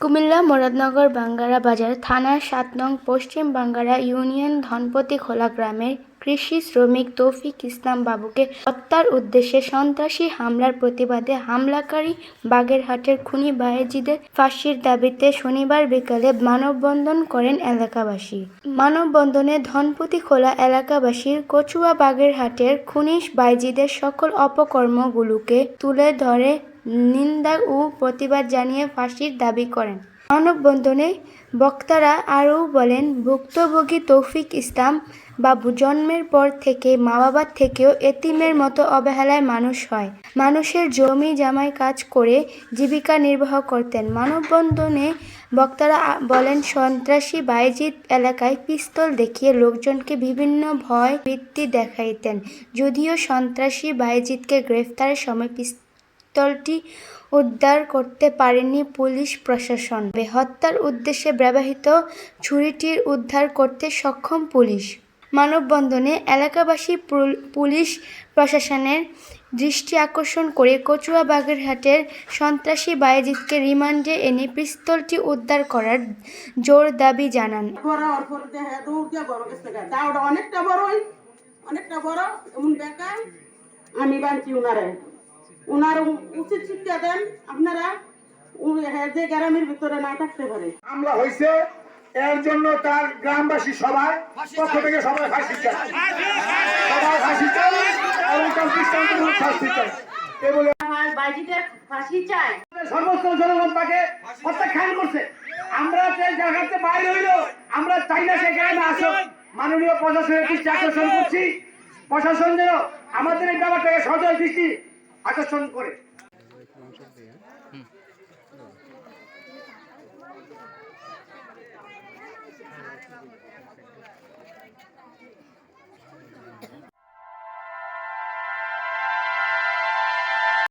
কুমিল্লা মুরাদনগর বাঙ্গারা বাজার থানার সাত নং পশ্চিম বাঙ্গারা ইউনিয়ন ধনপতি খোলা গ্রামের কৃষি শ্রমিক তৌফিক ইসলাম বাবুকে হত্যার উদ্দেশ্যে সন্ত্রাসী হামলার প্রতিবাদে হামলাকারী বাগেরহাটের খুনি বায়েজিদের ফাঁসির দাবিতে শনিবার বিকালে মানববন্ধন করেন এলাকাবাসী। মানববন্ধনে ধনপতি খোলা এলাকাবাসীর কচুয়া বাগেরহাটের খুনি বাইজিদের সকল অপকর্মগুলোকে তুলে ধরে নিন্দা ও প্রতিবাদ জানিয়ে ফাঁসির দাবি করেন। মানববন্ধনে বক্তারা আরও বলেন, ভুক্তভোগী তৌফিক ইসলাম বাবু জন্মের পর থেকে মা বাবার থেকেও এতিমের মতো অবহেলায় মানুষ হয়। মানুষের জমি জামাই কাজ করে জীবিকা নির্বাহ করতেন। মানববন্ধনে বক্তারা বলেন, সন্ত্রাসী বাইজিৎ এলাকায় পিস্তল দেখিয়ে লোকজনকে বিভিন্ন ভয় বৃত্তি দেখাইতেন। যদিও সন্ত্রাসী বাইজিৎকে গ্রেফতারের সময় পিস্তলটি উদ্ধার করতে পারেনি পুলিশ প্রশাসন। হত্যার উদ্দেশ্যে ব্যবহৃত ছুরিটির উদ্ধার করতে সক্ষম পুলিশ। মানববন্ধনে এলাকাবাসী পুলিশ প্রশাসনের দৃষ্টি আকর্ষণ করে কচুয়া বাগেরহাটের সন্ত্রাসী বায়েজিৎকে রিমান্ডে এনে পিস্তলটি উদ্ধার করার জোর দাবি জানান। অনেকটা বড় আমি বানছি উনারে। উনার উচিত শিক্ষা দেন আপনারা হ্যাঁ, যে গ্রামের ভিতরে না থাকতে পারে। হামলা হয়েছে এর জন্য তার গ্রামবাসী সবাই পক্ষ থেকে সবাই ফাঁসি চায়। সবাই ফাঁসি চায় এবং তার দৃষ্টান্তমূলক শাস্তি চায়। এ বলে ফাঁসি সমস্ত জনগণ তাকে প্রত্যাখ্যান করছে। আমরা সেই জায়গাতে বাইরে হইল আমরা চাই না সেখানে না আসো মাননীয় প্রশাসনের দৃষ্টি আকর্ষণ করছি। প্রশাসন যেন আমাদের এই ব্যাপারটাকে সজল দৃষ্টি আকর্ষণ করে।